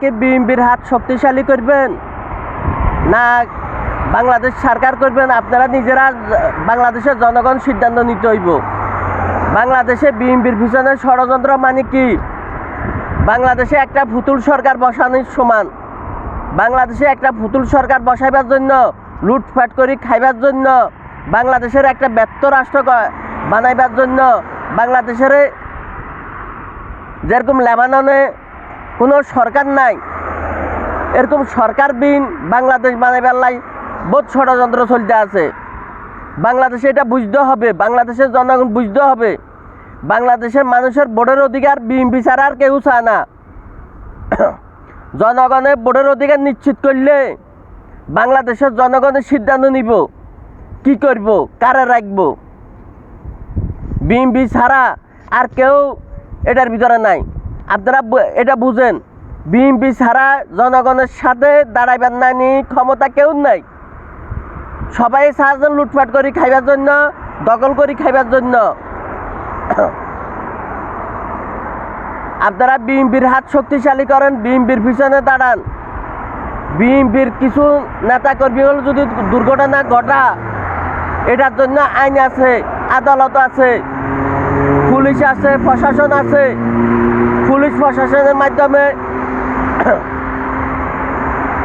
কি বিএনপির হাত শক্তিশালী করবেন? না বাংলাদেশ সরকার করবেন? আপনারা নিজেরা বাংলাদেশের জনগণ সিদ্ধান্ত নিতে হইব। বাংলাদেশে বিএনপির পিছনে ষড়যন্ত্র মানে কি? বাংলাদেশে একটা ফুতুল সরকার বসানোর সমান। বাংলাদেশে একটা ফুতুল সরকার বসাইবার জন্য লুটফাট করি খাইবার জন্য, বাংলাদেশের একটা ব্যর্থ রাষ্ট্র বানাইবার জন্য, বাংলাদেশের যেরকম লেবাননে কোনো সরকার নাই। এরকম সরকার বিন বাংলাদেশ বানাইবার লাই বহুত ষড়যন্ত্র চলতে আছে। বাংলাদেশে এটা বুঝতে হবে, বাংলাদেশের জনগণ বুঝতে হবে। বাংলাদেশের মানুষের ভোটের অধিকার ছাড়া আর কেউ চায় না। জনগণের ভোটের অধিকার নিশ্চিত করলে বাংলাদেশের জনগণের সিদ্ধান্ত নিব, কি করব, কারে রাখব। বিএনপি ছাড়া আর কেউ এটার ভিতরে নাই। আপনারা এটা বুঝেন, বিএনপি ছাড়া জনগণের সাথে দাঁড়াইবার নানি ক্ষমতা কেউ নাই। সবাই সাহায্য লুটপাট করি খাইবার জন্য, দখল করি খাইবার জন্য। আপনারা বিএনপির হাত শক্তিশালী করেন, বিএনপির পিছনে দাঁড়ান। বিএনপির কিছু নেতা কর্মীগুলো যদি দুর্ঘটনা ঘটা, এটার জন্য আইন আছে, আদালত আছে, পুলিশ আছে, প্রশাসন আছে। পুলিশ প্রশাসনের মাধ্যমে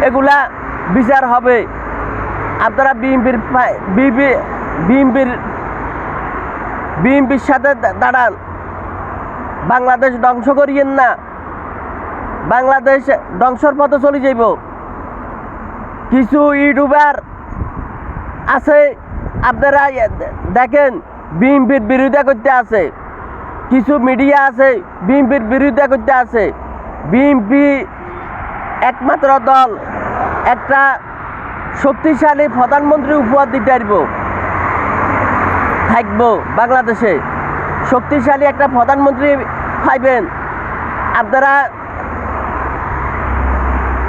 এগুলা বিচার হবে। আপনারা বিএনপির বিএনপি বিএনপির বিএনপির সাথে দাঁড়ান। বাংলাদেশ ধ্বংস করিয়েন না। বাংলাদেশ ধ্বংসর পথে চলে যাইব। কিছু ইউটিউবার আছে, আপনারা দেখেন, বিএনপির বিরোধিতা করতে আছে। কিছু মিডিয়া আছে, বিএনপির বিরোধিতা করতে আছে। বিএনপি একমাত্র দল, একটা শক্তিশালী প্রধানমন্ত্রী উপহার দিতে পারব থাকব বাংলাদেশে। শক্তিশালী একটা প্রধানমন্ত্রী পাইবেন। আপনারা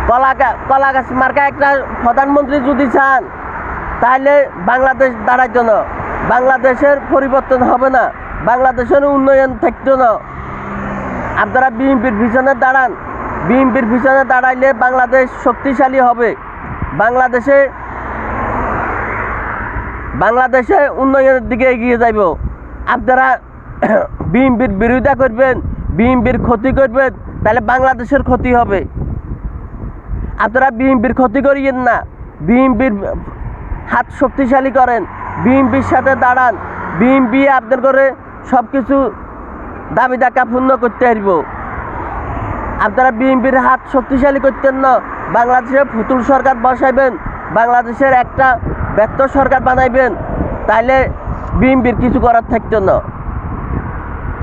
কলা গা- কলা গাছ মার্কা একটা প্রধানমন্ত্রী যদি চান, তাহলে বাংলাদেশ দাঁড়ার জন্য বাংলাদেশের পরিবর্তন হবে না। বাংলাদেশের উন্নয়ন থাকতো না। আপনারা বিএনপির পিছনে দাঁড়ান। বিএনপির পিছনে দাঁড়াইলে বাংলাদেশ শক্তিশালী হবে। বাংলাদেশে বাংলাদেশে উন্নয়নের দিকে এগিয়ে যাইব। আপনারা বিএনপির বিরোধিতা করবেন, বিএনপির ক্ষতি করবেন, তাহলে বাংলাদেশের ক্ষতি হবে। আপনারা বিএনপির ক্ষতি করিয়েন না। বিএনপির হাত শক্তিশালী করেন। বিএনপির সাথে দাঁড়ান। বিএনপি আপনার করে সব কিছু দাবি দাকা পূর্ণ করতে পারব আপনারা বিএনপির হাত শক্তিশালী করতেন না বাংলাদেশে ফুতুল সরকার বসাইবেন, বাংলাদেশের একটা ব্যর্থ সরকার বানাইবেন, তাইলে বিএনপির কিছু করার থাকতেন না।